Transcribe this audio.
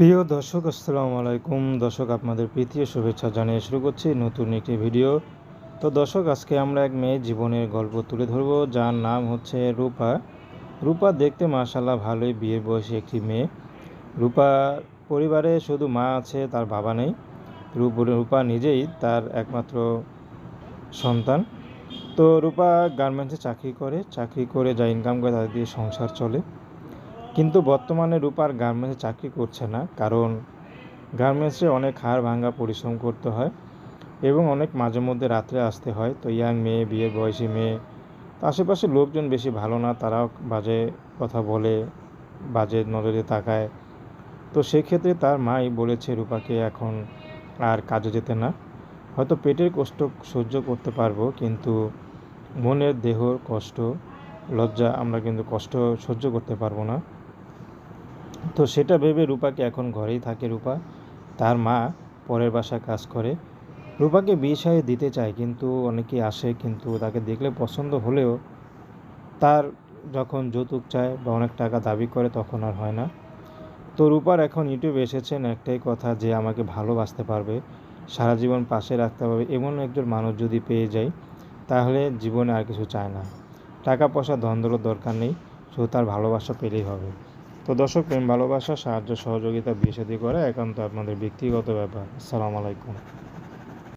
প্রিয় দর্শক, আসসালামু আলাইকুম। দর্শক, আপনাদের প্রীতি ও শুভেচ্ছা জানিয়ে শুরু করছি নতুন একটি ভিডিও। তো দর্শক, আজকে আমরা এক মেয়ের জীবনের গল্প তুলে ধরবো, যার নাম হচ্ছে রূপা। রূপা দেখতে মাশাল্লাহ ভালোই বিয়ের বয়সী একটি মেয়ে। রূপা পরিবারে শুধু মা আছে, তার বাবা নেই। রূপা নিজেই তার একমাত্র সন্তান। তো রূপা গার্মেন্টসে চাকরি করে চাকরি করে যা ইনকাম করে, তাদের দিয়ে সংসার চলে। কিন্তু বর্তমানে রূপার গার্মেন্টসে চাকরি করছে না, কারণ গার্মেন্টসে অনেক হাড় ভাঙা পরিশ্রম করতে হয় এবং অনেক মাঝে মধ্যে রাত্রে আসতে হয়। তো ইয়াং মেয়ে, বিয়ের বয়সী মেয়ে আশেপাশে লোকজন বেশি ভালো না, তারাও বাজে কথা বলে, বাজে নজরে তাকায়। তো সেক্ষেত্রে তার মাই বলেছে রূপাকে, এখন আর কাজে যেতে না। হয়তো পেটের কষ্ট সহ্য করতে পারব, কিন্তু মনের দেহর কষ্ট, লজ্জা, আমরা কিন্তু কষ্ট সহ্য করতে পারব না। তো সেটা ভেবে রূপাকে এখন ঘরেই থাকে রূপা। তার মা পরের বাসায় কাজ করে। রূপাকে বিয়ে দিতে চায়, কিন্তু অনেকেই আসে, কিন্তু তাকে দেখলে পছন্দ হলেও তার যখন যৌতুক চায় বা অনেক টাকা দাবি করে তখন আর হয় না। তো রূপার এখন ইউটিউবে এসেছেন একটাই কথা যে আমাকে ভালোবাসতে পারবে, সারা জীবন পাশে রাখতে পারবে, এমন একজন মানুষ যদি পেয়ে যাই তাহলে জীবনে আর কিছু চায় না। টাকা পয়সা দ্বন্দ্বের দরকার নেই, শুধু তার ভালোবাসা পেলেই হবে। তো দর্শক, প্রেম, ভালোবাসা, সাহায্য, সহযোগিতা, বিয়ে করে করা একান্ত আপনাদের ব্যক্তিগত ব্যাপার। আসসালামু আলাইকুম।